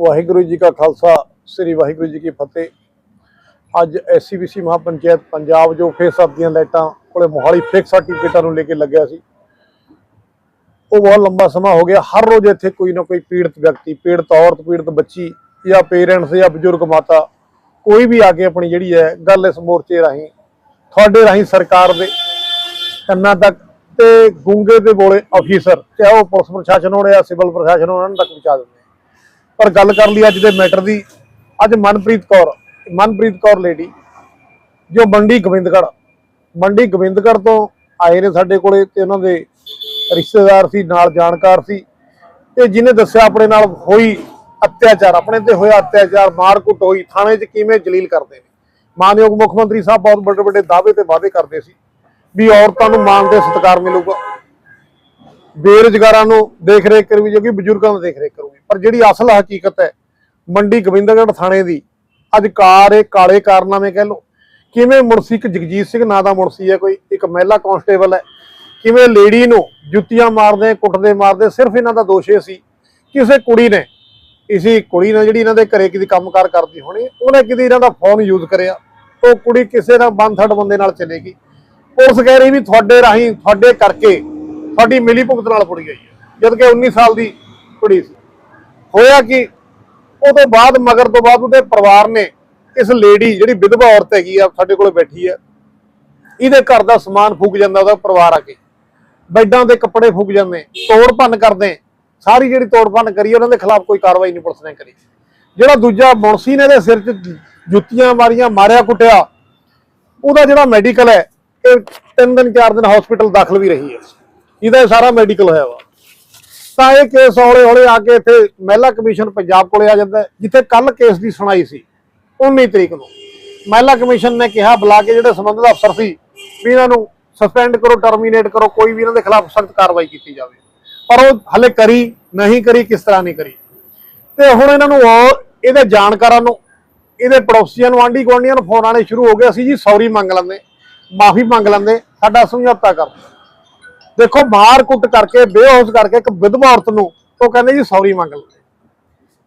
ਵਾਹਿਗੁਰੂ ਜੀ ਕਾ ਖਾਲਸਾ, ਸ੍ਰੀ ਵਾਹਿਗੁਰੂ ਜੀ ਕੀ ਫਤਿਹ। ਅੱਜ ਐਸਸੀਬੀਸੀ ਮਹਾਪੰਚਾਇਤ ਪੰਜਾਬ ਜੋ ਫੇਸ ਦੀਆਂ ਲਾਈਟਾਂ ਕੋਲੇ ਮੋਹਾਲੀ ਫੇਕ ਸਰਟੀਫਿਕੇਟਾਂ ਨੂੰ ਲੈ ਕੇ ਲੱਗਿਆ ਸੀ। ਉਹ ਬਹੁਤ ਲੰਬਾ ਸਮਾਂ ਹੋ ਗਿਆ। ਹਰ ਰੋਜ਼ ਇੱਥੇ ਕੋਈ ਨਾ ਕੋਈ ਪੀੜਤ ਵਿਅਕਤੀ, ਪੀੜਤ ਔਰਤ, ਪੀੜਤ ਬੱਚੀ ਜਾਂ ਪੇਰੈਂਟਸ ਜਾਂ ਬਜ਼ੁਰਗ ਮਾਤਾ, ਕੋਈ ਵੀ ਆ ਕੇ ਆਪਣੀ ਜਿਹੜੀ ਹੈ ਗੱਲ ਇਸ ਮੋਰਚੇ ਰਾਹੀਂ, ਤੁਹਾਡੇ ਰਾਹੀਂ ਸਰਕਾਰ ਦੇ ਕੰਨਾਂ ਤੱਕ ਤੇ ਗੁੰਗੇ ਦੇ ਬੋਲੇ ਅਫੀਸਰ, ਚਾਹੇ ਉਹ ਪੁਲਿਸ ਪ੍ਰਸ਼ਾਸਨ ਹੋਣ ਜਾਂ ਸਿਵਲ ਪ੍ਰਸ਼ਾਸਨ ਹੋਣ, ਉਹਨਾਂ ਤੱਕ ਪਹੁੰਚਾ ਦਿੰਦੇ ਪਰ ਗੱਲ ਕਰ ਲਈ ਅੱਜ ਦੇ ਮੈਟਰ ਦੀ, ਅੱਜ ਮਨਪ੍ਰੀਤ ਕੌਰ ਮਨਪ੍ਰੀਤ ਕੌਰ ਲੇਡੀ ਜੋ ਮੰਡੀ ਗੋਬਿੰਦਗੜ੍ਹ ਮੰਡੀ ਗੋਬਿੰਦਗੜ੍ਹ ਤੋਂ ਆਏ ਨੇ ਸਾਡੇ ਕੋਲੇ ਤੇ ਉਹਨਾਂ ਦੇ ਰਿਸ਼ਤੇਦਾਰ ਸੀ, ਨਾਲ ਜਾਣਕਾਰ ਸੀ ਤੇ ਜਿਹਨੇ ਦੱਸਿਆ ਆਪਣੇ ਨਾਲ ਹੋਈ ਅਤਿਆਚਾਰ, ਆਪਣੇ ਤੇ ਹੋਇਆ ਅਤਿਆਚਾਰ ਮਾਰਕੁੱਟ ਹੋਈ, ਥਾਣੇ 'ਚ ਕਿਵੇਂ ਜਲੀਲ ਕਰਦੇ ਨੇ? ਮਾਨਯੋਗ ਮੁੱਖ ਮੰਤਰੀ ਸਾਹਿਬ ਬਹੁਤ ਵੱਡੇ ਵੱਡੇ ਦਾਅਵੇ ਤੇ ਵਾਅਦੇ ਕਰਦੇ ਸੀ ਵੀ ਔਰਤਾਂ ਨੂੰ ਮਾਣ ਦੇ ਸਤਿਕਾਰ ਮਿਲੂਗਾ। ਬੇਰੁਜ਼ਗਾਰਾਂ ਨੂੰ ਦੇਖ ਰੇਖ ਕਰੂਗੀ, ਜੋ ਕਿ ਬਜ਼ੁਰਗਾਂ ਨੂੰ ਦੇਖ ਰੇਖ ਕਰੂਗੀ। ਪਰ ਜਿਹੜੀ ਅਸਲ ਹਕੀਕਤ ਹੈ, ਮੰਡੀ ਗੋਬਿੰਦਗੜ੍ਹ ਥਾਣੇ ਦੀ, ਅੱਜ ਇਹ ਕਾਲੇ ਕਾਰਨਾਮੇ ਕਹਿ ਲੋ ਕਿਵੇਂ ਮੁਨਸੀ ਇੱਕ ਜਗਜੀਤ ਸਿੰਘ ਨਾਂ ਦਾ ਮੁਨਸੀ ਹੈ ਕੋਈ, ਇੱਕ ਮਹਿਲਾ ਕਾਂਸਟੇਬਲ ਹੈ, ਕਿਵੇਂ ਲੇਡੀ ਨੂੰ ਜੁੱਤੀਆਂ ਮਾਰਦੇ, ਕੁੱਟਦੇ ਮਾਰਦੇ, ਸਿਰਫ ਇਹਨਾਂ ਦਾ ਦੋਸ਼ ਇਹ ਸੀ ਕਿਸੇ ਕੁੜੀ ਨੇ, ਇਸੀ ਕੁੜੀ ਨਾਲ ਜਿਹੜੀ ਇਹਨਾਂ ਦੇ ਘਰੇ ਕਿਤੇ ਕੰਮਕਾਰ ਕਰਦੀ ਹੋਣੀ, ਉਹਨੇ ਕਿਤੇ ਇਹਨਾਂ ਦਾ ਫੋਨ ਯੂਜ਼ ਕਰਿਆ, ਉਹ ਕੁੜੀ ਕਿਸੇ ਨਾਲ ਬੰਦ ਬੰਦੇ ਨਾਲ ਚਲੇਗੀ। ਪੁਲਿਸ ਕਹਿ ਰਹੀ ਵੀ ਤੁਹਾਡੇ ਰਾਹੀਂ, ਤੁਹਾਡੇ ਕਰਕੇ ਸਾਡੀ ਮਿਲੀ ਭੁਗਤ ਨਾਲ ਕੁੜੀ ਗਈ ਹੈ। ਜਦ ਕਿ 19 ਸਾਲ ਦੀ ਕੁੜੀ ਸੀ। ਹੋਇਆ ਕਿ? ਉਹ ਤੋਂ ਬਾਅਦ, ਮਗਰ ਤੋਂ ਬਾਅਦ ਉਹਦੇ ਪਰਿਵਾਰ ਨੇ ਇਸ ਲੇਡੀ, ਜਿਹੜੀ ਵਿਧਵਾ ਔਰਤ ਹੈਗੀ ਆ, ਸਾਡੇ ਕੋਲ ਬੈਠੀ ਹੈ। ਇਹਦੇ ਘਰ ਦਾ ਸਮਾਨ ਫੂਕ ਜਾਂਦਾ, ਉਹਦਾ ਪਰਿਵਾਰ ਆ ਕੇ। ਬੈੱਡਾਂ ਦੇ ਕੱਪੜੇ ਫੂਕ ਜਾਂਦੇ, ਤੋੜ ਭੰਨ ਕਰਦੇ। ਸਾਰੀ ਜਿਹੜੀ ਤੋੜ ਭੰਨ ਕਰੀ, ਉਹਨਾਂ ਦੇ ਖਿਲਾਫ ਕੋਈ ਕਾਰਵਾਈ ਨਹੀਂ, ਪੁਲਿਸ ਨੇ ਕਰੀ। ਜਿਹੜਾ ਦੂਜਾ ਮੁਨਸੀ ਨੇ ਦੇ ਸਿਰ 'ਚ ਜੁੱਤੀਆਂ ਮਾਰੀਆਂ, ਮਾਰਿਆ, ਕੁੱਟਿਆ, ਉਹਦਾ ਜਿਹੜਾ ਮੈਡੀਕਲ ਹੈ, ਇਹ ਤਿੰਨ ਦਿਨ, ਚਾਰ ਦਿਨ ਹਸਪੀਟਲ ਦਾਖਲ ਵੀ ਰਹੀ ਹੈ। ਇਹਦਾ ਇਹ ਸਾਰਾ ਮੈਡੀਕਲ ਹੋਇਆ ਵਾ। ਤਾਂ ਇਹ ਕੇਸ ਹੌਲੇ ਹੌਲੇ ਆ ਕੇ ਇੱਥੇ ਮਹਿਲਾ ਕਮਿਸ਼ਨ ਪੰਜਾਬ ਕੋਲੇ ਆ ਜਾਂਦਾ ਜਿੱਥੇ ਕੱਲ ਕੇਸ ਦੀ ਸੁਣਾਈ ਸੀ 19 ਤਰੀਕ ਨੂੰ। ਮਹਿਲਾ ਕਮਿਸ਼ਨ ਨੇ ਕਿਹਾ ਬੁਲਾ ਕੇ ਜਿਹੜੇ ਸੰਬੰਧਿਤ ਅਫਸਰ ਸੀ, ਵੀ ਇਹਨਾਂ ਨੂੰ ਸਸਪੈਂਡ ਕਰੋ ਟਰਮੀਨੇਟ ਕਰੋ, ਕੋਈ ਵੀ ਇਹਨਾਂ ਦੇ ਖਿਲਾਫ ਸਖਤ ਕਾਰਵਾਈ ਕੀਤੀ ਜਾਵੇ। ਪਰ ਉਹ ਹਲੇ ਕਰੀ, ਨਹੀਂ ਕਰੀ, ਕਿਸ ਤਰ੍ਹਾਂ ਨਹੀਂ ਕਰੀ। ਤੇ ਹੁਣ ਇਹਨਾਂ ਨੂੰ ਇਹਦੇ ਜਾਣਕਾਰਾਂ ਨੂੰ, ਇਹਦੇ ਪੜੋਸੀਆਂ ਨੂੰ ਆਂਢੀ ਗੁਆਂਢੀਆਂ ਨੂੰ ਫੋਨ ਆਣੇ ਸ਼ੁਰੂ ਹੋ ਗਏ। ਅਸੀਂ ਜੀ ਸੌਰੀ ਮੰਗ ਲੈਂਦੇ, ਮਾਫੀ ਮੰਗ ਲੈਂਦੇ, ਸਾਡਾ ਸਮਝੌਤਾ ਕਰ ਦੇਖੋ ਮਾਰ ਕੁੱਟ ਕਰਕੇ, ਬੇਹੋਸ਼ ਕਰਕੇ ਇੱਕ ਵਿਧਵਾ ਔਰਤ ਨੂੰ ਉਹ ਕਹਿੰਦੇ ਜੀ ਸੌਰੀ ਮੰਗ ਲੈਂਦੇ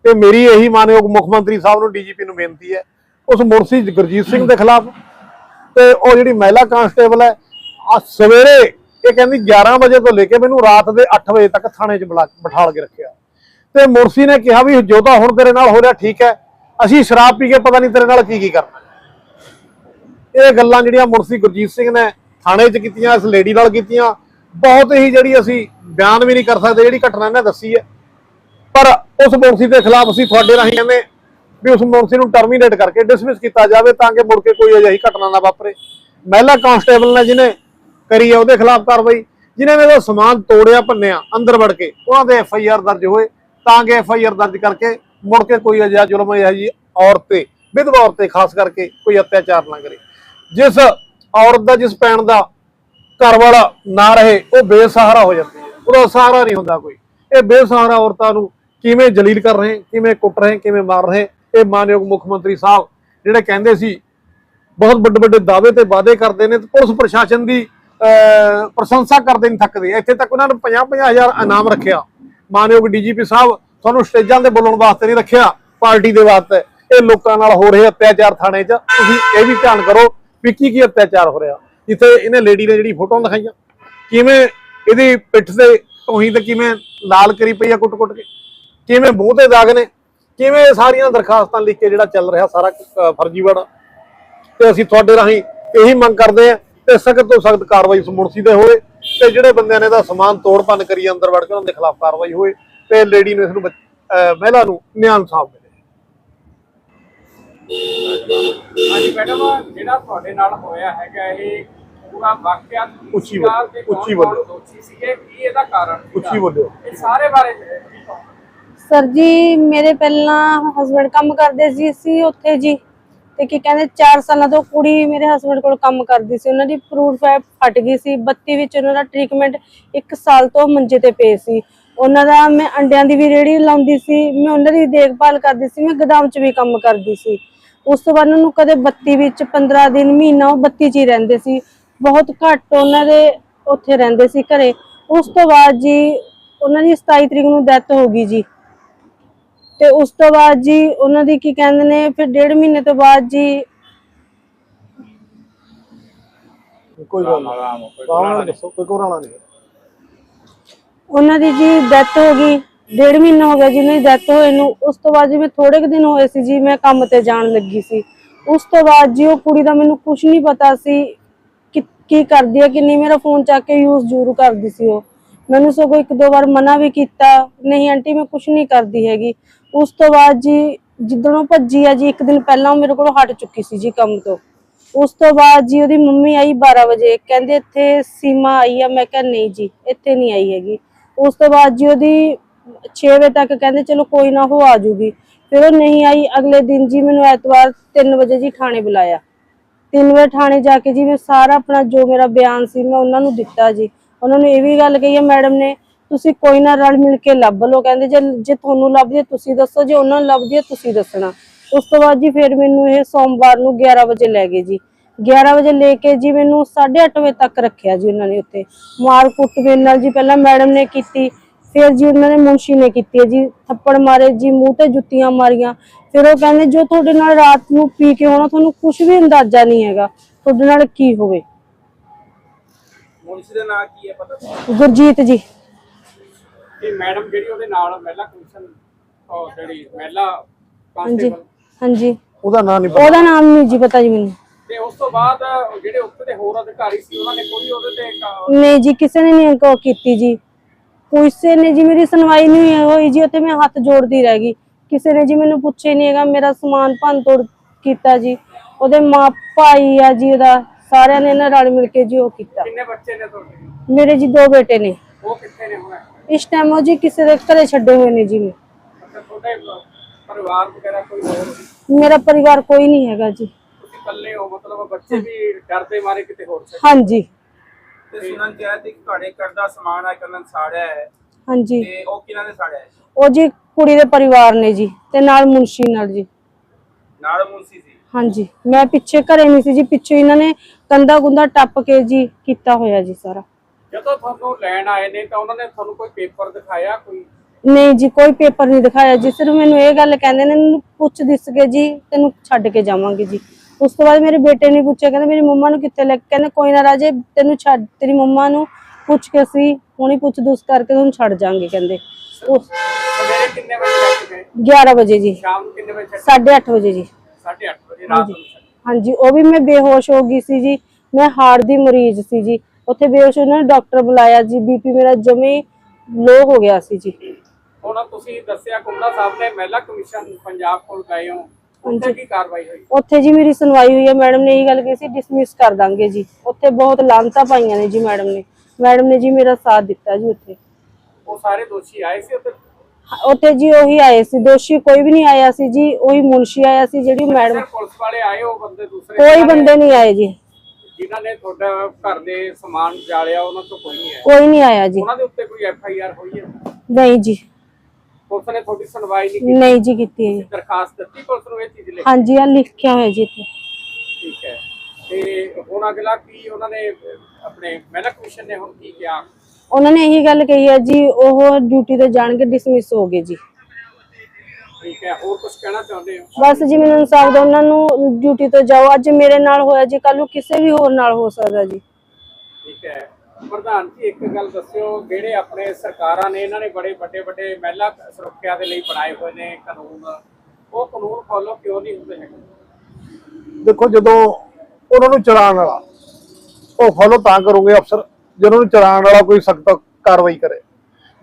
ਤੇ ਮੇਰੀ ਇਹੀ ਮਾਨਯੋਗ ਮੁੱਖ ਮੰਤਰੀ ਸਾਹਿਬ ਨੂੰ ਡੀਜੀਪੀ ਨੂੰ ਬੇਨਤੀ ਹੈ, ਉਸ ਮੁਰਸੀ ਗੁਰਜੀਤ ਸਿੰਘ ਦੇ ਖਿਲਾਫ। ਤੇ ਉਹ ਜਿਹੜੀ ਮਹਿਲਾ ਕਾਂਸਟੇਬਲ ਹੈ ਆ ਸਵੇਰੇ ਇਹ ਕਹਿੰਦੀ 11 ਵਜੇ ਤੋਂ ਲੈ ਕੇ ਮੈਨੂੰ ਰਾਤ ਦੇ 8 ਵਜੇ ਤੱਕ ਥਾਣੇ 'ਚ ਬੁਲਾ- ਬਿਠਾਲ ਕੇ ਰੱਖਿਆ। ਤੇ ਮੁਰਸੀ ਨੇ ਕਿਹਾ ਵੀ ਜੋ ਤਾਂ ਹੁਣ ਤੇਰੇ ਨਾਲ ਹੋ ਰਿਹਾ ਠੀਕ ਹੈ, ਅਸੀਂ ਸ਼ਰਾਬ ਪੀ ਕੇ ਪਤਾ ਨਹੀਂ ਤੇਰੇ ਨਾਲ ਕੀ ਕੀ ਕਰਨਾ। ਇਹ ਗੱਲਾਂ ਜਿਹੜੀਆਂ ਮੁਰਸੀ ਗੁਰਜੀਤ ਸਿੰਘ ਨੇ ਥਾਣੇ 'ਚ ਕੀਤੀਆਂ, ਇਸ ਲੇਡੀ ਨਾਲ ਕੀਤੀਆਂ ਬਹੁਤ ਹੀ ਜਿਹੜੀ ਅਸੀਂ ਬਿਆਨ ਵੀ ਨਹੀਂ ਕਰ ਸਕਦੇ, ਜਿਹੜੀ ਘਟਨਾ ਇਹਨਾਂ ਦੱਸੀ ਹੈ। ਪਰ ਉਸ ਮੁਨਸੀ ਦੇ ਖਿਲਾਫ ਅਸੀਂ ਤੁਹਾਡੇ ਰਾਹੀਂ ਕਹਿੰਦੇ ਵੀ ਉਸ ਮੁਨਸੀ ਨੂੰ ਟਰਮੀਨੇਟ ਕਰਕੇ ਡਿਸਮਿਸ ਕੀਤਾ ਜਾਵੇ ਤਾਂ ਕਿ ਮੁੜ ਕੇ ਕੋਈ ਅਜਿਹੀ ਘਟਨਾ ਨਾ ਵਾਪਰੇ। ਮਹਿਲਾ ਕਾਂਸਟੇਬਲ ਨੇ ਜਿਹਨੇ ਕਰੀ ਹੈ, ਉਹਦੇ ਖਿਲਾਫ ਕਾਰਵਾਈ ਜਿਨ੍ਹਾਂ ਨੇ ਉਹਦਾ ਸਮਾਨ ਤੋੜਿਆ, ਭੰਨਿਆ, ਅੰਦਰ ਵੜ ਕੇ, ਉਹਨਾਂ ਦੇ ਐਫ ਆਈ ਆਰ ਦਰਜ ਹੋਏ, ਤਾਂ ਕਿ ਐਫ ਆਈ ਆਰ ਦਰਜ ਕਰਕੇ ਮੁੜ ਕੇ ਕੋਈ ਅਜਿਹਾ ਜ਼ੁਲਮ ਅਜਿਹੀ ਜੀ ਔਰਤ ਤੇ ਵਿਧਵਾ ਔਰਤ ਤੇ ਖਾਸ ਕਰਕੇ ਕੋਈ ਅਤਿਆਚਾਰ ਨਾ ਕਰੇ। ਜਿਸ ਔਰਤ ਦਾ, ਜਿਸ ਪੈਣ ਦਾ ਘਰ ਵਾਲਾ ਨਾ ਰਹੇ ਉਹ ਬੇਸਹਾਰਾ ਹੋ ਜਾਂਦੀ ਹੈ ਉਹਦਾ ਸਹਾਰਾ ਨਹੀਂ ਹੁੰਦਾ ਕੋਈ। ਇਹ ਬੇਸਹਾਰਾ ਔਰਤਾਂ ਨੂੰ ਕਿਵੇਂ ਜਲੀਲ ਕਰ ਰਹੇ ਕਿਵੇਂ ਕੁੱਟ ਰਹੇ ਕਿਵੇਂ ਮਾਰ ਰਹੇ ਇਹ ਮਾਨਯੋਗ ਮੁੱਖ ਮੰਤਰੀ ਸਾਹਿਬ ਜਿਹੜੇ ਕਹਿੰਦੇ ਸੀ ਬਹੁਤ ਵੱਡੇ ਵੱਡੇ ਦਾਅਵੇ ਤੇ ਵਾਅਦੇ ਕਰਦੇ ਨੇ ਤੇ ਪੁਲਿਸ ਪ੍ਰਸ਼ਾਸਨ ਦੀ ਅਹ, ਪ੍ਰਸ਼ੰਸਾ ਕਰਦੇ ਨਹੀਂ ਥੱਕਦੇ। ਇੱਥੇ ਤੱਕ ਉਹਨਾਂ ਨੇ 50 ਹਜ਼ਾਰ ਇਨਾਮ ਰੱਖਿਆ। ਮਾਨਯੋਗ ਡੀਜੀਪੀ ਸਾਹਿਬ ਤੁਹਾਨੂੰ ਸਟੇਜਾਂ ਤੇ ਬੋਲਣ ਵਾਸਤੇ ਨਹੀਂ ਰੱਖਿਆ ਪਾਰਟੀ ਦੇ ਵਾਸਤੇ। ਇਹ ਲੋਕਾਂ ਨਾਲ ਹੋ ਰਹੇ ਅਤਿਆਚਾਰ ਥਾਣੇ 'ਚ। ਤੁਸੀਂ ਇਹ ਵੀ ਧਿਆਨ ਕਰੋ ਵੀ ਕੀ ਕੀ ਅਤਿਆਚਾਰ ਹੋ ਰਿਹਾ। ਜਿੱਥੇ ਇਹਨੇ ਲੇਡੀ ਨੇ ਜਿਹੜੀ ਫੋਟੋਆਂ ਦਿਖਾਈਆਂ, ਕਿਵੇਂ ਇਹਦੀ ਪਿੱਠ ਤੇ ਤੋਹੀ ਤੇ ਕਿਵੇਂ ਲਾਲ ਕਰੀ ਪਈ ਆ ਕੁੱਟ-ਕੁੱਟ ਕੇ, ਕਿਵੇਂ ਮੂੰਹ ਤੇ ਦਾਗ ਨੇ, ਕਿਵੇਂ ਸਾਰੀਆਂ ਦਰਖਾਸਤਾਂ ਲਿਖ ਕੇ ਜਿਹੜਾ ਚੱਲ ਰਿਹਾ ਸਾਰਾ ਫਰਜ਼ੀਵਾੜਾ ਤੇ ਅਸੀਂ ਤੁਹਾਡੇ ਰਾਹੀਂ ਇਹੀ ਮੰਗ ਕਰਦੇ ਆ ਤੇ ਸਖਤ ਤੋਂ ਸਖਤ ਕਾਰਵਾਈ ਉਸ ਦੇ ਹੋਏ ਤੇ ਜਿਹੜੇ ਬੰਦਿਆਂ ਨੇ ਇਹਦਾ ਸਮਾਨ ਤੋੜ ਭੰਨ ਕਰੀ ਅੰਦਰ ਵੜ ਕੇ ਉਹਨਾਂ ਦੇ ਖਿਲਾਫ ਕਾਰਵਾਈ ਹੋਏ ਤੇ ਲੇਡੀ ਨੂੰ ਇਸ ਨੂੰ ਮਹਿਲਾ ਨੂੰ ਨਿਆਂ ਇਨਸਾਫ ਮਿਲੇ। ਹਾਂਜੀ, ਮੈਡਮ, ਜਿਹੜਾ ਤੁਹਾਡੇ ਨਾਲ ਹੋਇਆ ਹੈਗਾ ਇਹ ਪੂਰਾ ਵਾਕਿਆ ਉੱਚੀ ਬੋਲੋ, ਉੱਚੀ ਬੋਲੋ। ਦੋਸ਼ੀ ਸੀਗੇ ਕੀ ਇਹਦਾ ਕਾਰਨ? ਉੱਚੀ ਬੋਲਿਓ ਇਹ ਸਾਰੇ ਬਾਰੇ। ਸਰ ਜੀ ਮੇਰੇ ਪਹਿਲਾਂ ਹਸਬੰਡ ਕੰਮ ਕਰਦੇ ਸੀ ਸੀ ਉੱਥੇ ਜੀ। ਤੇ ਕੀ ਕਹਿੰਦੇ 4 ਸਾਲਾਂ ਤੋਂ ਕੁੜੀ ਮੇਰੇ ਹਸਬੰਡ ਕੋਲ ਕੰਮ ਕਰਦੀ ਸੀ। ਉਹਨਾਂ ਦੀ ਫਰੂਟ ਫੈਬ ਫਟ ਗਈ ਸੀ। 32 ਵਿੱਚ ਉਹਨਾਂ ਦਾ ਟ੍ਰੀਟਮੈਂਟ 1 ਸਾਲ ਤੋਂ ਮੰਜੇ ਤੇ ਪਏ ਸੀ। ਉਹਨਾਂ ਦਾ ਮੈਂ ਅੰਡਿਆਂ ਦੀ ਵੀ ਰੇੜੀ ਲਾਉਂਦੀ ਸੀ ਮੈਂ ਉਹਨਾਂ ਦੀ ਦੇਖਭਾਲ ਕਰਦੀ ਸੀ ਮੈਂ ਗਦਾਮ 'ਚ ਵੀ ਕੰਮ ਕਰਦੀ ਸੀ। ਉਸ ਤੋਂ ਬਾਅਦ ਉਹਨਾਂ ਨੂੰ ਕਦੇ 32 ਵਿੱਚ 15 ਦਿਨ ਮਹੀਨਾ ਉਹ 32 'ਚ ਹੀ ਰਹਿੰਦੇ ਸੀ। ਬਹੁਤ ਘੱਟ ਉਹਨਾਂ ਦੇ ਉੱਥੇ ਰਹਿੰਦੇ ਸੀ ਘਰੇ। ਉਸ ਤੋਂ ਬਾਅਦ ਜੀ ਉਹਨਾਂ ਦੀ 27 ਤਰੀਕ ਨੂੰ ਡੈਥ ਹੋ ਗਈ ਜੀ। ਤੇ ਉਸ ਤੋਂ ਬਾਅਦ ਜੀ ਉਹਨਾਂ ਦੀ ਕੀ ਕਹਿੰਦੇ ਨੇ ਫਿਰ ਡੇਢ ਮਹੀਨੇ ਤੋਂ ਬਾਅਦ ਜੀ ਕੋਈ ਗੱਲ ਨਹੀਂ। ਆਰਾਮ ਕੋਈ ਕਾਹਨ ਦੱਸੋ ਕੋਈ ਕੋਰਾਣਾ ਨਹੀਂ। ਉਹਨਾਂ ਦੀ ਜੀ ਡੈਥ ਹੋ ਗਈ। ਡੇਢ ਮਹੀਨਾ ਹੋ ਗਿਆ ਜੀ ਉਹਨਾਂ ਦੀ ਡੈਥ ਹੋਏ ਨੂੰ। ਉਸ ਤੋਂ ਬਾਅਦ ਜੀ ਮੈਂ ਥੋੜੇ ਕੁ ਦਿਨ ਹੋਏ ਸੀ ਜੀ ਮੈਂ ਕੰਮ ਤੇ ਜਾਣ ਲੱਗੀ ਸੀ। ਉਸ ਤੋਂ ਬਾਅਦ ਜੀ ਉਹ ਕੁੜੀ ਦਾ ਮੈਨੂੰ ਕੁਝ ਨਹੀਂ ਪਤਾ ਸੀ। ਕੀ ਕਰਦੀ ਹੈ ਕਿ ਨਹੀਂ ਮੇਰਾ ਫੋਨ ਚੱਕ ਕੇ ਯੂਜ਼ ਜ਼ਰੂਰ ਕਰਦੀ ਸੀ ਉਹ। ਮੈਨੂੰ ਸਗੋਂ ਇੱਕ ਦੋ ਵਾਰ ਮਨਾ ਵੀ ਕੀਤਾ। ਨਹੀਂ ਆਂਟੀ, ਮੈਂ ਕੁਝ ਨਹੀਂ ਕਰਦੀ ਹੈਗੀ। ਉਸ ਤੋਂ ਬਾਅਦ ਜੀ, ਜਿੱਦਣ ਉਹ ਭੱਜੀ ਆ ਜੀ, ਇੱਕ ਦਿਨ ਪਹਿਲਾਂ ਉਹ ਮੇਰੇ ਕੋਲੋਂ ਹਟ ਚੁੱਕੀ ਸੀ ਜੀ ਕੰਮ ਤੋਂ। ਉਸ ਤੋਂ ਬਾਅਦ ਜੀ ਉਹਦੀ ਮੰਮੀ ਆਈ 12 ਵਜੇ। ਕਹਿੰਦੇ ਇੱਥੇ ਸੀਮਾ ਆਈ ਆ। ਮੈਂ ਕਿਹਾ, ਨਹੀਂ ਜੀ, ਇੱਥੇ ਨਹੀਂ ਆਈ ਹੈਗੀ। ਉਸ ਤੋਂ ਬਾਅਦ ਜੀ ਉਹਦੀ 6 ਵਜੇ ਤੱਕ ਕਹਿੰਦੇ, ਚਲੋ ਕੋਈ ਨਾ, ਉਹ ਆ ਜੂਗੀ। ਫਿਰ ਉਹ ਨਹੀਂ ਆਈ। ਅਗਲੇ ਦਿਨ ਜੀ ਮੈਨੂੰ ਐਤਵਾਰ 3 ਵਜੇ ਜੀ ਥਾਣੇ ਬੁਲਾਇਆ। ਤਿੰਨ ਵਜੇ ਥਾਣੇ ਜਾ ਕੇ ਜੀ, ਮੈਂ ਸਾਰਾ ਆਪਣਾ ਜੋ ਮੇਰਾ ਬਿਆਨ ਸੀ, ਮੈਂ ਉਹਨਾਂ ਨੂੰ ਦਿੱਤਾ ਜੀ। ਉਹਨਾਂ ਨੂੰ ਇਹ ਵੀ ਗੱਲ ਕਹੀ ਹੈ ਮੈਡਮ ਨੇ, ਤੁਸੀਂ ਕੋਈ ਨਾ ਰਲ ਮਿਲ ਕੇ ਲੱਭ ਲਓ। ਕਹਿੰਦੇ, ਜੇ ਜੇ ਤੁਹਾਨੂੰ ਲੱਭਦੀ ਹੈ, ਤੁਸੀਂ ਦੱਸੋ। ਜੇ ਉਹਨਾਂ ਨੂੰ ਲੱਭਦੀ ਹੈ, ਤੁਸੀਂ ਦੱਸਣਾ। ਉਸ ਤੋਂ ਬਾਅਦ ਜੀ ਫਿਰ ਮੈਨੂੰ ਇਹ ਸੋਮਵਾਰ ਨੂੰ 11 ਵਜੇ ਲੈ ਗਏ ਜੀ। 11 ਵਜੇ ਲੈ ਕੇ ਜੀ ਮੈਨੂੰ 8:30 ਵਜੇ ਤੱਕ ਰੱਖਿਆ ਜੀ ਉਹਨਾਂ ਨੇ ਉੱਥੇ। ਮਾਰ ਕੁੱਟ ਮੇਰੇ ਨਾਲ ਜੀ, ਪਹਿਲਾਂ ਮੈਡਮ ਨੇ ਕੀਤੀ ਫਿਰ ਜੀ ਉਹਨਾਂ ਨੇ ਮੁੰਸ਼ੀ ਨੇ ਕੀਤੀ ਹੈ ਜੀ ਥੱਪੜ ਮਾਰੇ ਜੀ ਮੂੰਹ ਤੇ ਜੁੱਤੀਆਂ ਮਾਰੀਆਂ। ਫਿਰ ਉਹ ਕਹਿੰਦੇ ਜੋ ਤੁਹਾਡੇ ਨਾਲ ਰਾਤ ਨੂੰ ਪੀ ਕੇ ਹੋਣਾ ਤੁਹਾਨੂੰ ਕੁਝ ਵੀ ਅੰਦਾਜ਼ਾ ਨਹੀਂ ਹੈਗਾ। ਤੁਹਾਡੇ ਨਾਲ ਕੀ ਹੋਵੇ? ਮੁਨਸੀ ਦਾ ਨਾਂ ਕੀ ਹੈ ਪਤਾ ਤੁਹਾਨੂੰ? ਗੁਰਜੀਤ ਜੀ। ਇਹ ਮੈਡਮ ਜਿਹੜੀ ਉਹਦੇ ਨਾਲ ਮਹਿਲਾ ਕਮਿਸ਼ਨ ਉਹ ਜਿਹੜੀ ਮਹਿਲਾ ਹਾਂਜੀ ਕਾਂਸਟੇਬਲ। ਹਾਂਜੀ। ਉਹਦਾ ਨਾਂ ਨਹੀਂ ਪਤਾ। ਉਹਦਾ ਨਾਮ ਨਹੀਂ ਜੀ ਪਤਾ ਜੀ ਮੈਨੂੰ। ਤੇ ਉਸ ਤੋਂ ਬਾਅਦ ਜਿਹੜੇ ਉੱਥੇ ਦੇ ਹੋਰ ਅਧਿਕਾਰੀ ਸੀ ਉਹਨਾਂ ਨੇ ਕੋਈ ਉਹਦੇ ਤੇ ਕ- ਨਹੀਂ ਜੀ ਕਿਸੇ ਨੇ ਨਹੀਂ ਕੋ ਕੀਤੀ ਜੀ। ਕਿਸੇ ਨੇ ਜੀ ਮੇਰੀ ਸੁਣਵਾਈ ਨਹੀਂ ਹੋਈ ਜੀ ਉੱਥੇ ਮੈਂ ਹੱਥ ਜੋੜਦੀ ਰਹਿ ਗਈ। ਕਿਸੇ ਨੇ ਜੀ ਮੈਨੂੰ ਪੁੱਛਿਆ ਹੀ ਨਹੀਂ ਹੈਗਾ ਮੇਰਾ ਸਮਾਨ ਭੰਨ ਤੋੜ ਕੀਤਾ ਜੀ। ਉਹਦੇ ਮਾਂ ਭਾਈ ਆ ਜੀ ਉਹਦਾ ਸਾਰਿਆਂ ਨੇ ਨਾ ਰਲ ਮਿਲ ਕੇ ਜੀ ਉਹ ਕੀਤਾ। ਕਿੰਨੇ ਬੱਚੇ ਨੇ ਤੁਹਾਡੇ? ਮੇਰੇ ਜੀ ਦੋ ਬੇਟੇ ਨੇ। ਉਹ ਕਿੱਥੇ ਨੇ ਹੁਣ? ਇਸ ਟਾਈਮ ਉਹ ਜੀ ਕਿਸੇ ਦੇ ਘਰੇ ਛੱਡੇ ਹੋਏ ਨੇ ਜੀ ਮੈਂ ਅੱਛਾ ਤੁਹਾਡੇ ਪਰਿਵਾਰ ਵਗੈਰਾ ਕੋਈ ਹੋਰ ਮੇਰਾ ਪਰਿਵਾਰ ਕੋਈ ਨਹੀਂ ਹੈਗਾ ਜੀ। ਤੁਸੀਂ ਇਕੱਲੇ ਹੋ ਮਤਲਬ ਬੱਚੇ ਵੀ ਡਰਦੇ ਮਾਰੇ ਕਿਤੇ ਹੋਰ ਹਾਂਜੀ। ਤੇ ਸੁਣਨ ਚ ਆਇਆ ਤੇ ਤੁਹਾਡੇ ਘਰ ਦਾ ਸਮਾਨ ਆ ਕਰਨ ਸਾੜਿਆ ਹੈ। ਹਾਂਜੀ। ਤੇ ਉਹ ਕਿਹਨਾਂ ਨੇ ਸਾੜਿਆ ਹੈ? ਉਹ ਜੀ ਕੁੜੀ ਦੇ ਪਰਿਵਾਰ ਨੇ ਜੀ ਤੇ ਨਾਲ ਮੁਨਸ਼ੀ ਨਾਲ ਜੀ। ਨਾਲ ਮੁੰਸੀ ਸੀ? ਹਾਂਜੀ। ਮੈਂ ਪਿੱਛੇ ਘਰੇ ਨਹੀਂ ਸੀ ਜੀ ਪਿੱਛੇ ਇਹਨਾਂ ਨੇ ਕੰਦਾ ਗੁੰਦਾ ਟੱਪ ਕੇ ਜੀ ਕੀਤਾ ਹੋਇਆ ਜੀ ਸਾਰਾ। ਜਦੋਂ ਤੁਹਾਨੂੰ ਲੈਣ ਆਏ ਨੇ ਤਾਂ ਉਹਨਾਂ ਨੇ ਤੁਹਾਨੂੰ ਕੋਈ ਪੇਪਰ ਦਿਖਾਇਆ ਕੋਈ? ਨਹੀਂ ਜੀ ਕੋਈ ਪੇਪਰ ਨਹੀਂ ਦਿਖਾਇਆ ਜੀ। ਸਿਰਫ ਮੈਨੂੰ ਇਹ ਗੱਲ ਕਹਿੰਦੇ ਨੇ ਮੈਨੂੰ ਪੁੱਛ ਦਿਸ ਕੇ ਜੀ ਤੈਨੂੰ ਛੱਡ ਕੇ ਜਾਵਾਂਗੇ ਜੀ। ਉਸ ਤੋਂ ਬਾਅਦ ਮੇਰੇ ਬੇਟੇ ਨੇ ਪੁੱਛਿਆ ਕਹਿੰਦੇ ਮੇਰੀ ਮੰਮਾ ਨੂੰ ਕਿੱਥੇ ਲੈ ਕੇ ਕਹਿੰਦੇ ਕੋਈ ਨਾ ਰਾਜੇ ਤੈਨੂੰ ਛੱਡ ਤੇਰੀ ਮੰਮਾ ਨੂੰ ਪੁੱਛ ਕੇ ਅਸੀਂ ਹੁਣੀ ਪੁੱਛ ਦੁਸ ਕਰਕੇ ਤੁਹਾਨੂੰ ਛੱਡ ਜਾਾਂਗੇ ਕਹਿੰਦੇ। ਉਸ ਸਵੇਰੇ ਕਿੰਨੇ ਵਜੇ ਲੈ ਕੇ ਗਏ? 11 ਵਜੇ ਜੀ। ਸ਼ਾਮ ਨੂੰ ਕਿੰਨੇ ਵਜੇ ਛੱਡ 8:30 ਵਜੇ ਜੀ। 8:30 ਵਜੇ ਰਾਤ ਨੂੰ ਛੱਡ ਹਾਂਜੀ। ਉਹ ਵੀ ਮੈਂ ਬੇਹੋਸ਼ ਹੋ ਗਈ ਸੀ ਜੀ। ਮੈਂ ਹਾਰਟ ਦੀ ਮਰੀਜ਼ ਸੀ ਜੀ। ਉੱਥੇ ਬੇਹੋਸ਼ ਉਹਨਾਂ ਨੇ ਡਾਕਟਰ ਬੁਲਾਇਆ ਜੀ। ਬੀਪੀ ਮੇਰਾ ਜਮੇ ਲੋ ਹੋ ਗਿਆ ਸੀ ਜੀ। ਹੁਣ ਤੁਸੀਂ ਦੱਸਿਆ ਕੁੰਡਾ ਸਾਹਿਬ ਨੇ ਮਹਿਲਾ ਕਮਿਸ਼ਨ ਪੰਜਾਬ ਕੋਲ ਗਏ ਹੋ। ਉੱਥੇ ਕੀ ਕਾਰਵਾਈ ਹੋਈ? ਉੱਥੇ ਜੀ ਮੇਰੀ ਸੁਣਵਾਈ ਹੋਈ ਹੈ ਮੈਡਮ ਨੇ ਇਹ ਗੱਲ ਕਹੀ ਸੀ ਡਿਸਮਿਸ ਕਰ ਦਾਂਗੇ ਜੀ। ਉੱਥੇ ਬਹੁਤ ਲਾਂਤਾਂ ਪਾਈਆਂ ਨੇ ਜੀ ਮੈਡਮ ਨੇ। ਮੈਡਮ ਨੇ ਜੀ ਮੇਰਾ ਸਾਥ ਦਿੱਤਾ ਜੀ ਉੱਥੇ। ਉਹ ਸਾਰੇ ਦੋਸ਼ੀ ਆਏ ਸੀ ਉੱਥੇ? ਉੱਥੇ ਜੀ ਉਹੀ ਆਏ ਸੀ। ਦੋਸ਼ੀ ਕੋਈ ਵੀ ਨਹੀਂ ਆਇਆ ਸੀ ਜੀ ਉਹੀ ਮੁਨਸ਼ੀ ਆਇਆ ਸੀ ਜਿਹੜੀ ਮੈਡਮ ਪੁਲਿਸ ਵਾਲੇ ਆਏ ਉਹ ਬੰਦੇ ਦੂਸਰੇ ਕੋਈ ਬੰਦੇ ਨਹੀਂ ਆਏ ਜੀ। ਜਿਨ੍ਹਾਂ ਨੇ ਤੁਹਾਡਾ ਘਰ ਦੇ ਸਮਾਨ ਜਾਲਿਆ ਉਹਨਾਂ ਤੋਂ ਕੋਈ ਨਹੀਂ ਆਇਆ? ਕੋਈ ਨਹੀਂ ਆਇਆ ਜੀ। ਉਹਨਾਂ ਦੇ ਉੱਤੇ ਕੋਈ ਐਫ ਆਈ ਆਰ ਹੋਈ ਹੈ? ਨਹੀਂ ਜੀ। ਪੁਲਿਸ ਨੇ ਤੁਹਾਡੀ ਸੁਣਵਾਈ ਨਹੀਂ ਕੀਤੀ? ਨਹੀਂ ਜੀ ਕੀਤੀ ਹੈ ਜੀ। ਦਰਖਾਸਤ ਦਿੱਤੀ ਪੁਲਿਸ ਨੂੰ ਇਹ ਚੀਜ਼ ਲਈ ਹਾਂਜੀ ਆ ਲਿਖਿਆ ਹੋਇਆ ਜੀ ਇੱਥੇ। ਠੀਕ ਹੈ। ਤੇ ਹੁਣ ਅਗਲਾ ਕੀ ਉਹਨਾਂ ਨੇ ਆਪਣੇ ਮਹਿਲਾ ਕਮਿਸ਼ਨ ਨੇ ਹੁਣ ਕੀ ਕਿਹਾ? ਉਹਨਾਂ ਨੇ ਇਹੀ ਗੱਲ ਕਹੀ ਹੈ ਜੀ ਉਹ ਡਿਊਟੀ ਤੇ ਜਾਣ ਕੇ ਡਿਸਮਿਸ ਹੋ ਗਏ ਜੀ। ਠੀਕ ਹੈ ਹੋਰ ਕੁਝ ਕਹਿਣਾ ਚਾਹੁੰਦੇ ਹੋ? ਬਸ ਜੀ ਮੈਨੂੰ ਇਨਸਾਫ ਦਿਓ ਉਹਨਾਂ ਨੂੰ ਡਿਊਟੀ ਤੋਂ ਜਾਓ। ਅੱਜ ਮੇਰੇ ਨਾਲ ਹੋਇਆ ਜੀ ਕੱਲ ਨੂੰ ਕਿਸੇ ਵੀ ਹੋਰ ਨਾਲ ਹੋ ਸਕਦਾ ਜੀ। ਠੀਕ ਹੈ। ਪ੍ਰਧਾਨ ਜੀ ਇੱਕ ਗੱਲ ਦੱਸਿਓ ਜਿਹੜੇ ਆਪਣੇ ਸਰਕਾਰਾਂ ਨੇ ਇਹਨਾਂ ਨੇ ਬੜੇ ਵੱਡੇ ਵੱਡੇ ਮਹਿਲਾ ਸੁਰੱਖਿਆ ਦੇ ਲਈ ਬਣਾਏ ਹੋਏ ਨੇ ਕਾਨੂੰਨ ਉਹ ਕਾਨੂੰਨ ਫੋਲੋ ਕਿਉਂ ਨਹੀਂ ਹੁੰਦੇ ਹੈਗੇ? ਦੇਖੋ ਜਦੋਂ ਉਹਨਾਂ ਨੂੰ ਚਲਾਉਣ ਵਾਲਾ ਉਹ ਫੋਲੋ ਤਾਂ ਕਰੋਗੇ ਅਫਸਰ ਜਦੋਂ ਉਹਨੂੰ ਚਲਾਉਣ ਵਾਲਾ ਕੋਈ ਸਖਤ ਕਾਰਵਾਈ ਕਰੇ।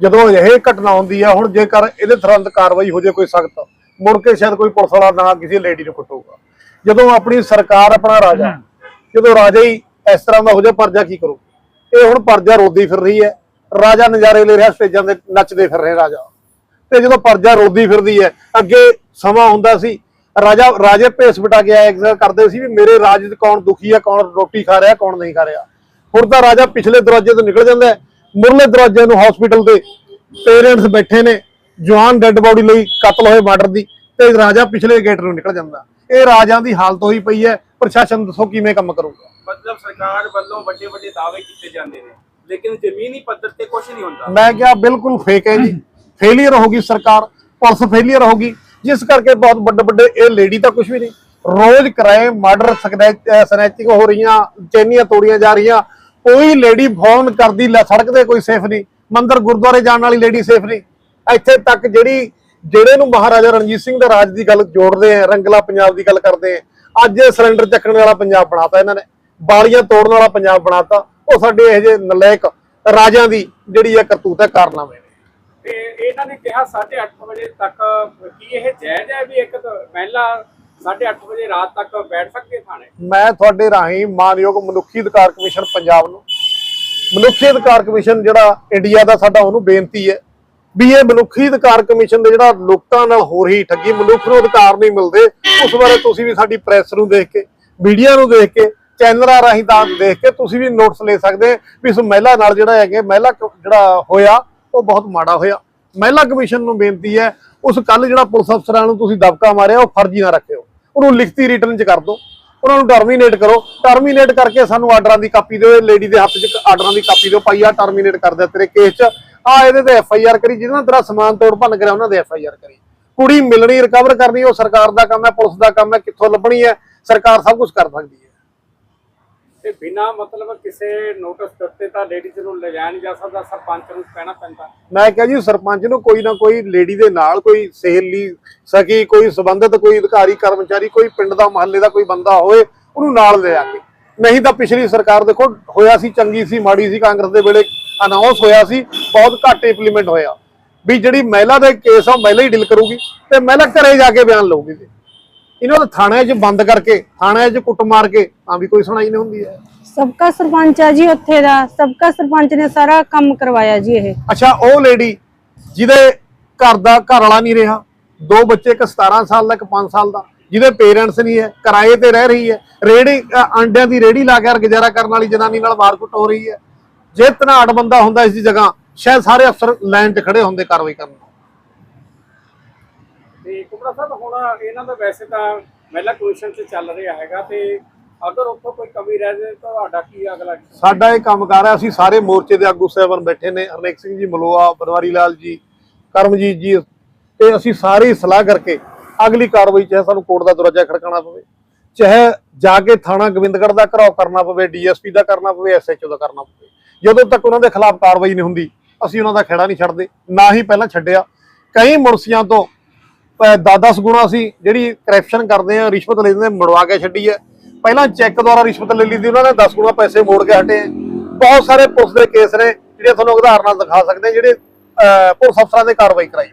ਜਦੋਂ ਇਹ ਘਟਨਾ ਹੁੰਦੀ ਆ ਹੁਣ ਜੇਕਰ ਇਹਦੇ ਤੁਰੰਤ ਕਾਰਵਾਈ ਹੋ ਜੇ ਕੋਈ ਸਖਤ ਮੁੜ ਕੇ ਸ਼ਾਇਦ ਕੋਈ ਪੁਲਿਸ ਵਾਲਾ ਨਾ ਕਿਸੇ ਲੇਡੀ ਨੂੰ ਕੁੱਟੂਗਾ। ਜਦੋਂ ਆਪਣੀ ਸਰਕਾਰ ਆਪਣਾ ਰਾਜਾ ਜਦੋਂ ਰਾਜਾ ਹੀ ਇਸ ਤਰ੍ਹਾਂ ਦਾ ਹੋ ਜਾ ਪਰਜਾ ਕੀ ਕਰੂ ਇਹ ਹੁਣ ਪਰਜਾ ਰੋਦੀ ਫਿਰ ਰਹੀ ਹੈ। ਰਾਜਾ ਨਜ਼ਾਰੇ ਲੈ ਰਿਹਾ, ਸਟੇਜਾਂ ਤੇ ਨੱਚਦੇ ਫਿਰ ਰਹੇ ਰਾਜਾ। ਤੇ ਜਦੋਂ ਪਰਜਾ ਰੋਦੀ ਫਿਰਦੀ ਹੈ, ਅੱਗੇ ਸਮਾਂ ਹੁੰਦਾ ਸੀ। ਰਾਜਾ, ਰਾਜੇ ਭੇਸ ਬਿਟਾ ਕੇ ਆਇਆ ਕਰਦੇ ਸੀ ਵੀ ਮੇਰੇ ਰਾਜ 'ਚ ਕੌਣ ਦੁਖੀ ਹੈ ਕੌਣ ਰੋਟੀ ਖਾ ਰਿਹਾ, ਕੌਣ ਨਹੀਂ ਖਾ ਰਿਹਾ। ਹੁਣ ਤਾਂ ਰਾਜਾ ਪਿਛਲੇ ਦਰਵਾਜ਼ੇ ਤੋਂ ਨਿਕਲ ਜਾਂਦਾ ਮੁਰਲੇ ਦਰਵਾਜ਼ੇ ਨੂੰ ਹਸਪੀਟਲ ਦੇ ਪੇਰੈਂਟਸ ਬੈਠੇ ਨੇ, ਜਵਾਨ ਡੈੱਡ ਬੋਡੀ ਲਈ ਕਤਲ ਹੋਏ ਮਰਡਰ ਦੀ, ਤੇ ਰਾਜਾ ਪਿਛਲੇ ਗੇਟ ਨੂੰ ਨਿਕਲ ਜਾਂਦਾ। ਇਹ ਰਾਜਾਂ ਦੀ ਹਾਲਤ ਹੋਈ ਪਈ ਹੈ। ਪ੍ਰਸ਼ਾਸਨ ਦੱਸੋ ਕਿਵੇਂ ਕੰਮ ਕਰੂਗਾ? ਮਤਲਬ ਸਰਕਾਰ ਵੱਲੋਂ ਵੱਡੇ ਵੱਡੇ ਦਾਅਵੇ ਕੀਤੇ ਜਾਂਦੇ ਨੇ, ਲੇਕਿਨ ਜ਼ਮੀਨੀ ਪੱਧਰ ਤੇ ਕੁਝ ਨਹੀਂ ਹੁੰਦਾ। ਮੈਂ ਕਿਹਾ ਬਿਲਕੁਲ ਫੇਕ ਹੈ ਜੀ। ਫੇਲਿਅਰ ਹੋ ਸਰਕਾਰ ਪੁਲਿਸ ਫੇਲੀਅਰ ਹੋਗੀ ਜਿਸ ਕਰਕੇ ਬਹੁਤ ਵੱਡੇ ਵੱਡੇ ਇਹ ਲੇਡੀ ਤਾਂ ਕੁਝ ਵੀ ਨਹੀਂ। ਰੋਜ਼ ਕ੍ਰਾਈਮ ਮਰਡਰ ਸਨੈਚਿੰਗ ਹੋ ਰਹੀਆਂ, ਚੈਨੀਆਂ ਤੋੜੀਆਂ ਜਾ ਰਹੀਆਂ। ਕੋਈ ਲੇਡੀ ਫੋਨ ਕਰਦੀ, ਲੈ ਸੜਕ ਤੇ ਕੋਈ ਸੇਫ ਨਹੀਂ। ਮੰਦਰ ਗੁਰਦੁਆਰੇ ਜਾਣ ਵਾਲੀ ਲੇਡੀ ਸੇਫ ਨਹੀਂ। ਇੱਥੇ ਤੱਕ ਜਿਹੜੀ, ਜਿਹੜੇ ਨੂੰ ਮਹਾਰਾਜਾ ਰਣਜੀਤ ਸਿੰਘ ਦੇ ਰਾਜ ਦੀ ਗੱਲ ਜੋੜਦੇ ਆ, ਰੰਗਲਾ ਪੰਜਾਬ ਦੀ ਗੱਲ ਕਰਦੇ ਆ, ਅੱਜ ਇਹ ਸਿਲੰਡਰ ਚੱਕਣ ਵਾਲਾ ਪੰਜਾਬ ਬਣਾਤਾ ਇਹਨਾਂ ਨੇ। ਬਾਲੀਆਂ ਤੋੜਨ ਵਾਲਾ ਪੰਜਾਬ ਬਣਾਤਾ ਉਹ ਸਾਡੇ ਇਹ ਜਿਹੇ ਨਲਾਇਕ ਰਾਜਾਂ ਦੀ ਜਿਹੜੀ ਇਹ ਕਰਤੂਤ ਹੈ ਕਾਰਨਾਮੇ ਨੇ। ਤੇ ਇਹਨਾਂ ਨੇ ਕਿਹਾ 8:30 ਵਜੇ ਤੱਕ ਕੀ ਇਹ ਜਾਇਜ਼ ਹੈ ਵੀ ਇੱਕ ਮਹਿਲਾ 8:30 ਵਜੇ ਰਾਤ ਤੱਕ ਬੈਠ ਸਕਦੀ ਹੈ ਥਾਣੇ? ਮੈਂ ਤੁਹਾਡੇ ਰਾਹੀਂ ਮਾਨਯੋਗ ਮਨੁੱਖੀ ਅਧਿਕਾਰ ਕਮਿਸ਼ਨ ਪੰਜਾਬ ਨੂੰ ਮਨੁੱਖੀ ਅਧਿਕਾਰ ਕਮਿਸ਼ਨ ਜਿਹੜਾ ਇੰਡੀਆ ਦਾ ਸਾਡਾ ਉਹਨੂੰ ਬੇਨਤੀ ਹੈ ਵੀ ਇਹ ਮਨੁੱਖੀ ਅਧਿਕਾਰ ਕਮਿਸ਼ਨ ਦੇ ਜਿਹੜਾ ਲੋਕਾਂ ਨਾਲ ਹੋ ਰਹੀ ਠੱਗੀ ਮਨੁੱਖ ਨੂੰ ਅਧਿਕਾਰ ਨਹੀਂ ਮਿਲਦੇ ਉਸ ਬਾਰੇ ਤੁਸੀਂ ਵੀ ਸਾਡੀ ਪ੍ਰੈਸ ਨੂੰ ਦੇਖ ਕੇ ਮੀਡੀਆ ਨੂੰ ਦੇਖ ਕੇ ਚੈਨਲਾਂ ਰਾਹੀਂ ਤਾਂ ਦੇਖ ਕੇ ਤੁਸੀਂ ਵੀ ਨੋਟਸ ਲੈ ਸਕਦੇ ਵੀ ਇਸ ਮਹਿਲਾ ਨਾਲ ਜਿਹੜਾ ਹੈਗੇ, ਮਹਿਲਾ ਜਿਹੜਾ ਹੋਇਆ, ਉਹ ਬਹੁਤ ਮਾੜਾ ਹੋਇਆ। ਮਹਿਲਾ ਕਮਿਸ਼ਨ ਨੂੰ ਬੇਨਤੀ ਹੈ, ਉਸ ਕੱਲ ਜਿਹੜਾ ਪੁਲਿਸ ਅਫਸਰਾਂ ਨੂੰ ਤੁਸੀਂ ਦਬਕਾ ਮਾਰਿਆ, ਉਹ ਫਰਜ਼ੀ ਨਾ ਰੱਖਿਓ। ਉਹਨੂੰ ਲਿਖਤੀ ਰਿਟਰਨ ਚ ਕਰ ਦਿਓ ਉਹਨਾਂ ਨੂੰ ਟਰਮੀਨੇਟ ਕਰੋ। ਟਰਮੀਨੇਟ ਕਰਕੇ ਸਾਨੂੰ ਆਰਡਰਾਂ ਦੀ ਕਾਪੀ ਦਿਓ, ਇਹ ਲੇਡੀ ਦੇ ਹੱਥ 'ਚ ਆਰਡਰਾਂ ਦੀ ਕਾਪੀ ਦਿਓ, ਭਾਈ ਆ ਟਰਮੀਨੇਟ ਕਰ ਦਿਆ ਤੇਰੇ ਕੇਸ 'ਚ। ਆ ਇਹਦੇ ਤੇ ਐਫ ਆਈ ਆਰ ਕਰੀ ਜਿਹਨਾਂ ਤੇਰਾ ਸਮਾਨ ਤੋੜ ਭੰਨ ਕਰਿਆ, ਉਹਨਾਂ ਦੇ ਐਫ ਆਈ ਆਰ ਕਰੀ। ਕੁੜੀ ਮਿਲਣੀ ਰਿਕਵਰ ਕਰਨੀ, ਉਹ ਸਰਕਾਰ ਦਾ ਕੰਮ ਹੈ, ਪੁਲਿਸ ਦਾ ਕੰਮ ਹੈ, ਕਿੱਥੋਂ ਲੱਭਣੀ ਹੈ, ਸਰਕਾਰ ਸਭ ਕੁਝ ਕਰ ਸਕਦੀ ਹੈ। ਤੇ ਬਿਨਾ ਮਤਲਬ ਕਿਸੇ ਨੋਟਿਸ ਦਿੱਤੇ ਤਾਂ ਲੇਡੀਜ਼ ਨੂੰ ਲਿਜਾਇਆ ਨਹੀਂ ਜਾ ਸਕਦਾ, ਸਰਪੰਚ ਨੂੰ ਕਹਿਣਾ ਪੈਂਦਾ। ਮੈਂ ਕਿਹਾ ਜੀ, ਸਰਪੰਚ ਨੂੰ ਕੋਈ ਨਾ ਕੋਈ ਲੇਡੀ ਦੇ ਨਾਲ ਕੋਈ ਸਹੇਲੀ, ਸਕੀ, ਕੋਈ ਸੰਬੰਧਿਤ, ਕੋਈ ਅਧਿਕਾਰੀ, ਕਰਮਚਾਰੀ, ਕੋਈ ਪਿੰਡ ਦਾ, ਮਹੱਲੇ ਦਾ ਕੋਈ ਬੰਦਾ ਹੋਵੇ, ਉਹਨੂੰ ਨਾਲ ਲੈ ਆ ਕੇ। ਨਹੀਂ ਤਾਂ ਪਿਛਲੀ ਸਰਕਾਰ ਦੇਖੋ, ਹੋਇਆ ਸੀ, ਚੰਗੀ ਸੀ, ਮਾੜੀ ਸੀ, ਕਾਂਗਰਸ ਦੇ ਵੇਲੇ ਅਨਾਉਂਸ ਹੋਇਆ ਸੀ, ਬਹੁਤ ਘੱਟ ਇੰਪਲੀਮੈਂਟ ਹੋਇਆ। ਵੀ ਜਿਹੜੀ ਮਹਿਲਾ ਦੇ ਕੇਸ ਆ ਮਹਿਲਾ ਹੀ ਡੀਲ ਕਰੂਗੀ ਤੇ ਮਹਿਲਾ ਘਰੇ ਜਾ ਕੇ ਬਿਆਨ ਲਊਗੀ ਇਹਨਾਂ ਨੂੰ ਥਾਣੇ 'ਚ ਬੰਦ ਕਰਕੇ ਥਾਣੇ 'ਚ ਕੁੱਟ ਮਾਰ ਕੇ ਤਾਂ ਵੀ ਕੋਈ ਸੁਣਾਈ ਨਹੀਂ ਹੁੰਦੀ ਹੈ। ਸਬਕਾ ਸਰਪੰਚ ਆ ਜੀ ਉੱਥੇ ਦਾ ਸਬਕਾ ਸਰਪੰਚ ਨੇ ਸਾਰਾ ਕੰਮ ਕਰਵਾਇਆ ਜੀ ਇਹ। ਅੱਛਾ ਉਹ ਲੇਡੀ ਜਿਹਦੇ ਘਰ ਦਾ ਘਰ ਵਾਲਾ ਨਹੀਂ ਰਿਹਾ ਦੋ ਬੱਚੇ ਇੱਕ 17 ਸਾਲ ਦਾ ਇੱਕ 5 ਸਾਲ ਦਾ ਜਿਹਦੇ ਪੇਰੈਂਟਸ ਨਹੀਂ ਹੈ ਕਿਰਾਏ ਤੇ ਰਹਿ ਰਹੀ ਹੈ ਰੇੜੀ ਅੰਡਿਆਂ ਦੀ ਰੇੜੀ ਲਾ ਕੇ ਗੁਜ਼ਾਰਾ ਕਰਨ ਵਾਲੀ ਜਨਾਨੀ ਨਾਲ ਮਾਰਕੁੱਟ ਹੋ ਰਹੀ ਹੈ। ਜੇ ਧਨਾੜ ਬੰਦਾ ਹੁੰਦਾ ਇਸ ਦੀ ਜਗ੍ਹਾ ਸ਼ਾਇਦ ਸਾਰੇ ਅਫਸਰ ਲਾਈਨ 'ਚ ਖੜੇ ਹੁੰਦੇ ਕਾਰਵਾਈ ਕਰਨ। ਤੇ ਕੁਬਰਾ ਸਾਹਿਬ, ਹੁਣ ਇਹਨਾਂ ਦਾ ਵੈਸੇ ਤਾਂ ਮਹਿਲਾ ਕਮਿਸ਼ਨ 'ਚ ਚੱਲ ਰਿਹਾ ਹੈਗਾ ਤੇ ਅਗਰ ਉੱਥੋਂ ਕੋਈ ਕਮੀ ਰਹਿ ਜਾਏ ਤਾਂ ਤੁਹਾਡਾ ਕੀ ਅਗਲਾ ਸਾਡਾ ਇਹ ਕੰਮ ਕਰ ਰਿਹਾ। ਅਸੀਂ ਸਾਰੇ ਮੋਰਚੇ ਦੇ ਆਗੂ ਸਾਹਿਬਾਨ ਬੈਠੇ ਨੇ। ਹਰਨੇਕ ਸਿੰਘ ਜੀ, ਮਲੋਆ ਬਨਵਾਰੀ ਲਾਲ ਜੀ, ਕਰਮਜੀਤ ਜੀ, ਤੇ ਅਸੀਂ ਸਾਰੇ ਸਲਾਹ ਕਰਕੇ ਅਗਲੀ ਕਾਰਵਾਈ, ਚਾਹੇ ਸਾਨੂੰ ਕੋਰਟ ਦਾ ਦਰਵਾਜ਼ਾ ਖੜਕਾਉਣਾ ਪਵੇ, ਚਾਹੇ ਜਾ ਕੇ ਥਾਣਾ ਗੋਬਿੰਦਗੜ੍ਹ ਦਾ ਘਰਾਓ ਕਰਨਾ ਪਵੇ, ਡੀਐਸਪੀ ਦਾ ਕਰਨਾ ਪਵੇ, ਐਸਐਚਓ ਦਾ ਕਰਨਾ ਪਵੇ। ਜਦੋਂ ਤੱਕ ਉਹਨਾਂ ਦੇ ਖਿਲਾਫ ਕਾਰਵਾਈ ਨਹੀਂ ਹੁੰਦੀ, ਅਸੀਂ ਉਹਨਾਂ ਦਾ ਖੇੜਾ ਨਹੀਂ ਛੱਡਦੇ, ਨਾ ਹੀ ਪਹਿਲਾਂ ਛੱਡਿਆ। ਕਈ ਮੁਰਸੀਆਂ ਤੋਂ 10-10 ਗੁਣਾ ਸੀ ਜਿਹੜੀ ਕਰਪਸ਼ਨ ਕਰਦੇ ਆ ਰਿਸ਼ਵਤ ਲੈਂਦੇ ਆ, ਕੇ ਛੱਡੀ ਹੈ ਪਹਿਲਾਂ ਚੈੱਕ ਦੁਆਰਾ ਰਿਸ਼ਵਤ ਲੈ ਲਈ ਦੀ ਉਹਨਾਂ ਨੇ 10 ਗੁਣਾ ਪੈਸੇ ਮੋੜ ਕੇ ਹਟੇ ਆ। ਬਹੁਤ ਸਾਰੇ ਪੁਲਿਸ ਦੇ ਕੇਸ ਨੇ ਜਿਹੜੇ ਤੁਹਾਨੂੰ ਉਦਾਹਰਨਾਂ ਦਿਖਾ ਸਕਦੇ ਜਿਹੜੇ ਅਹ, ਪੁਲਿਸ ਅਫਸਰਾਂ ਦੇ ਕਾਰਵਾਈ ਕਰਾਈ